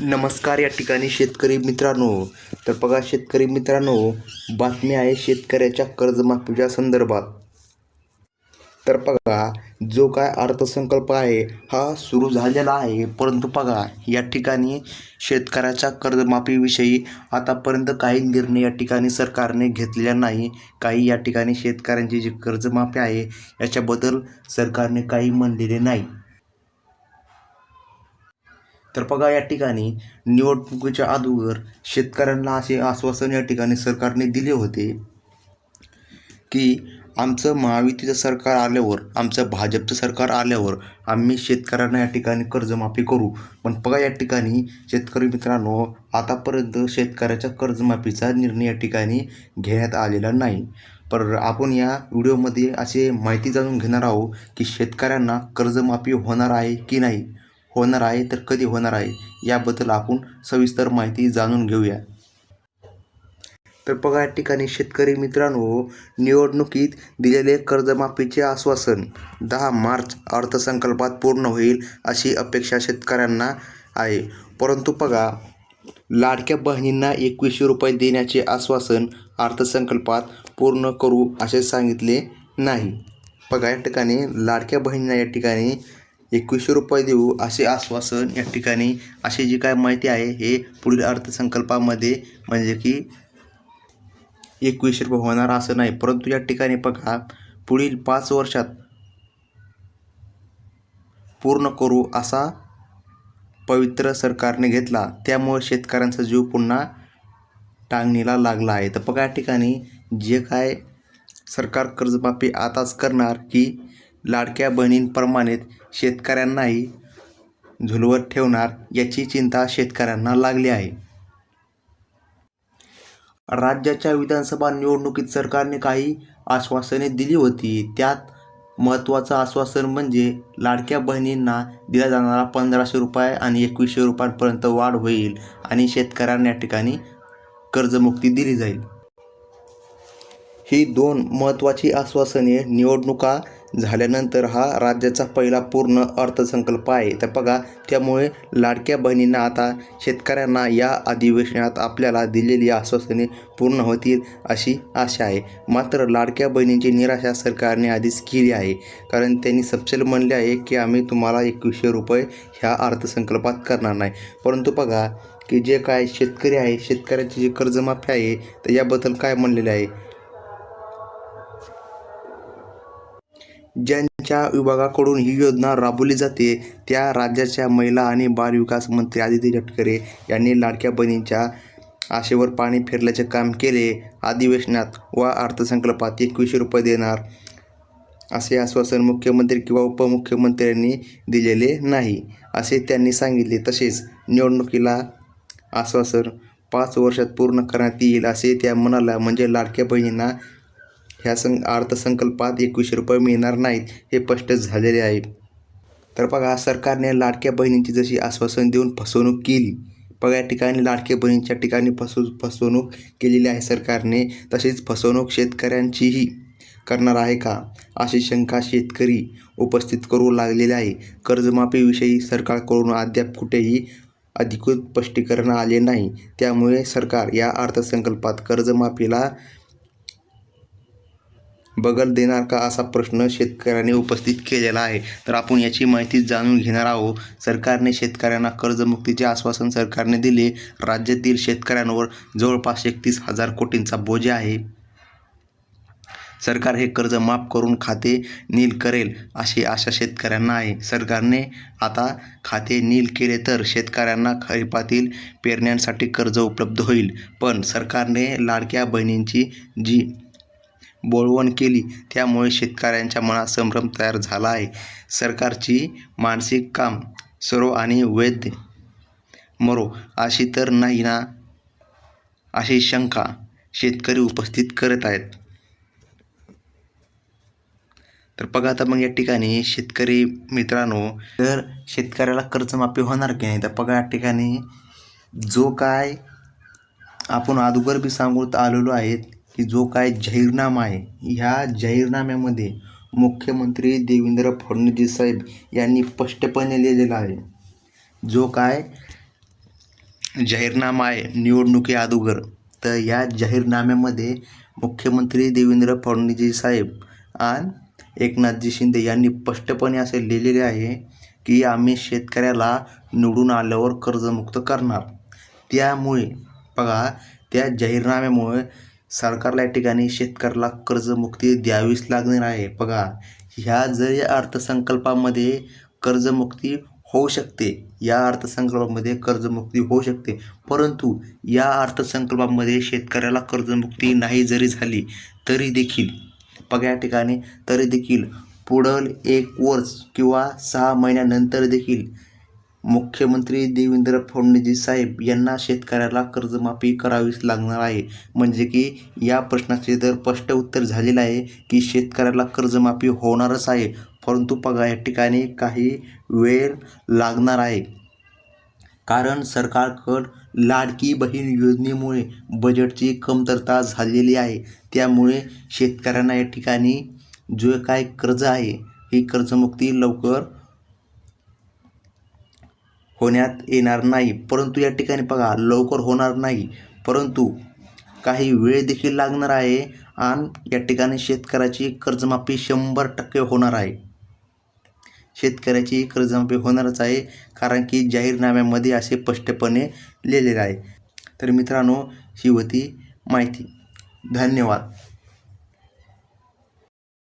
नमस्कार या ठिकाणी शेतकरी मित्रांनो. तर बघा शेतकरी मित्रांनो बातमी आहे शेतकऱ्याच्या कर्जमाफीच्या संदर्भात. तर बघा जो काय अर्थसंकल्प आहे हा सुरू झालेला आहे. परंतु बघा या ठिकाणी शेतकऱ्याच्या कर्जमाफीविषयी आतापर्यंत काही निर्णय या ठिकाणी सरकारने घेतलेला नाही. काही या ठिकाणी शेतकऱ्यांची जी कर्जमाफी आहे याच्याबद्दल सरकारने काही म्हणलेले नाही. तर बघा या ठिकाणी निवडणुकीच्या अगोदर शेतकऱ्यांना असे आश्वासन या ठिकाणी सरकारने दिले होते की आमचं महायुतीचं सरकार आल्यावर आमचं भाजपचं सरकार आल्यावर आम्ही शेतकऱ्यांना या ठिकाणी कर्जमाफी करू. पण बघा या ठिकाणी शेतकरी मित्रांनो आतापर्यंत शेतकऱ्याच्या कर्जमाफीचा निर्णय या ठिकाणी घेण्यात आलेला नाही. पर आपण या व्हिडिओमध्ये असे माहिती जाणून घेणार आहोत की शेतकऱ्यांना कर्जमाफी होणार आहे की नाही. होणार आहे तर कधी होणार आहे याबद्दल आपण सविस्तर माहिती जाणून घेऊया. तर बघा या ठिकाणी शेतकरी मित्रांनो निवडणुकीत दिलेले कर्जमाफीचे आश्वासन. दहा मार्च अर्थसंकल्पात पूर्ण होईल अशी अपेक्षा शेतकऱ्यांना आहे. परंतु बघा लाडक्या बहिणींना एकवीसशे रुपये देण्याचे आश्वासन अर्थसंकल्पात पूर्ण करू असे सांगितले नाही. बघा या ठिकाणी लाडक्या बहिणींना या ठिकाणी एकवीसशे रुपये देऊ असे आश्वासन या ठिकाणी. अशी जी काय माहिती आहे हे पुढील अर्थसंकल्पामध्ये म्हणजे की एकवीसशे रुपये होणार असं नाही. परंतु या ठिकाणी बघा पुढील पाच वर्षात पूर्ण करू असा पवित्र सरकारने घेतला. त्यामुळे शेतकऱ्यांचा जीव पुन्हा टांगणीला लागला आहे. तर बघा या ठिकाणी जे काय सरकार कर्जमाफी आताच करणार की लाडक्या बहिणींप्रमाणेच शेतकऱ्यांनाही झुलवत ठेवणार याची चिंता शेतकऱ्यांना लागली आहे. राज्याच्या विधानसभा निवडणुकीत सरकारने काही आश्वासने दिली होती. त्यात महत्त्वाचं आश्वासन म्हणजे लाडक्या बहिणींना दिला जाणारा पंधराशे रुपये आणि एकवीसशे रुपयांपर्यंत वाढ होईल आणि शेतकऱ्यांना या ठिकाणी कर्जमुक्ती दिली जाईल. ही दोन महत्त्वाची आश्वासने निवडणुका झाल्यानंतर हा राज्याचा पहिला पूर्ण अर्थसंकल्प आहे. तर बघा त्यामुळे लाडक्या बहिणींना आता शेतकऱ्यांना या अधिवेशनात आपल्याला दिलेली आश्वासने पूर्ण होतील अशी आशा आहे. मात्र लाडक्या बहिणींची निराशा सरकारने आधीच केली आहे. कारण त्यांनी सपशेल म्हणले आहे की आम्ही तुम्हाला एकवीसशे रुपये ह्या अर्थसंकल्पात करणार नाही. परंतु बघा की जे काय शेतकरी आहे शेतकऱ्यांची जी कर्जमाफी आहे तर याबद्दल काय म्हणलेले आहे? ज्यांच्या विभागाकडून ही योजना राबवली जाते त्या राज्याच्या महिला आणि बालविकास मंत्री आदिती तटकरे यांनी लाडक्या बहिणींच्या आशेवर पाणी फिरल्याचे काम केले. अधिवेशनात व अर्थसंकल्पात एकवीसशे रुपये देणार असे आश्वासन मुख्यमंत्री किंवा उपमुख्यमंत्र्यांनी दिलेले नाही असे त्यांनी सांगितले. तसेच निवडणुकीला आश्वासन पाच वर्षात पूर्ण करण्यात येईल असे त्या म्हणाल्या. म्हणजे लाडक्या बहिणींना ह्या सं अर्थसंकल्पात एकवीसशे रुपये मिळणार नाहीत हे स्पष्ट झालेले आहे. तर बघा सरकारने लाडक्या बहिणींची जशी आश्वासन देऊन फसवणूक केली बघा या ठिकाणी लाडक्या बहिणींच्या ठिकाणी फसव फसवणूक केलेली आहे सरकारने तशीच फसवणूक शेतकऱ्यांचीही करणार आहे का? अशी शंका शेतकरी उपस्थित करू लागलेली आहे. कर्जमाफीविषयी सरकारकडून अद्याप कुठेही अधिकृत स्पष्टीकरण आले नाही. त्यामुळे सरकार या अर्थसंकल्पात कर्जमाफीला बगल देणार का असा प्रश्न शेतकऱ्यांनी उपस्थित केलेला आहे. तर आपण याची माहिती जाणून घेणार आहोत. सरकारने शेतकऱ्यांना कर्जमुक्तीचे आश्वासन सरकारने दिले. राज्यातील शेतकऱ्यांवर जवळपास एकतीस हजार कोटींचा बोजा आहे. सरकार हे कर्ज माफ करून खाते नील करेल अशी आशा शेतकऱ्यांना आहे. सरकारने आता खाते नील केले तर शेतकऱ्यांना खरीपातील पेरण्यांसाठी कर्ज उपलब्ध होईल. पण सरकारने लाडक्या बहिणींची जी बोळवण केली. त्यामुळे शेतकऱ्यांच्या मनात संभ्रम तयार झाला आहे. सरकारची मानसिक काम सरो आणि वैद्य मरो अशी तर नाही ना? अशी शंका शेतकरी उपस्थित करत आहेत. तर बघा आता मग या ठिकाणी शेतकरी मित्रांनो तर शेतकऱ्याला कर्जमाफी होणार की नाही? तर बघा या ठिकाणी जो काय आपण अगोदर बी सांगत आलेलो आहेत की जो काय जाहीरनामा आहे ह्या जाहीरनाम्यामध्ये मुख्यमंत्री देवेंद्र फडणवीस साहेब यांनी स्पष्टपणे लिहिलेला आहे. जो काय जाहीरनामा आहे निवडणुकी अगोदर तर या जाहीरनाम्यामध्ये मुख्यमंत्री देवेंद्र फडणवीस साहेब आणि एकनाथजी शिंदे यांनी स्पष्टपणे असे लिहिलेले आहे की आम्ही शेतकऱ्याला निवडून आल्यावर कर्जमुक्त करणार. त्यामुळे बघा त्या जाहीरनाम्यामुळे सरकारला या ठिकाणी शेतकऱ्याला कर्जमुक्ती द्यावीच लागणार आहे. बघा ह्या जरी अर्थसंकल्पामध्ये कर्जमुक्ती होऊ शकते या अर्थसंकल्पामध्ये कर्जमुक्ती होऊ शकते परंतु या अर्थसंकल्पामध्ये शेतकऱ्याला कर्जमुक्ती नाही जरी झाली तरी देखील बघा या ठिकाणी तरी देखील पुढील एक वर्ष किंवा सहा महिन्यानंतर देखील मुख्यमंत्री देवेंद्र फडणवीस साहेब यांना शेतकऱ्याला कर्जमाफी करावीच लागणार आहे. म्हणजे की या प्रश्नाचे तर स्पष्ट उत्तर झालेलं आहे की शेतकऱ्याला कर्जमाफी होणारच आहे. परंतु पगार या ठिकाणी काही वेळ लागणार आहे. कारण सरकारकडं लाडकी बहीण योजनेमुळे बजेटची कमतरता झालेली आहे. त्यामुळे शेतकऱ्यांना या ठिकाणी जो काय कर्ज आहे ही कर्जमुक्ती लवकर होण्यात येणार नाही. परंतु या ठिकाणी बघा लवकर होणार नाही. परंतु काही वेळ देखील लागणार आहे आणि या ठिकाणी शेतकऱ्याची कर्जमाफी शंभर टक्के होणार आहे. शेतकऱ्याची कर्जमाफी होणारच आहे कारण की जाहीरनाम्यामध्ये असे स्पष्टपणे लिहिलेले आहे. तर मित्रांनो ही होती माहिती. धन्यवाद.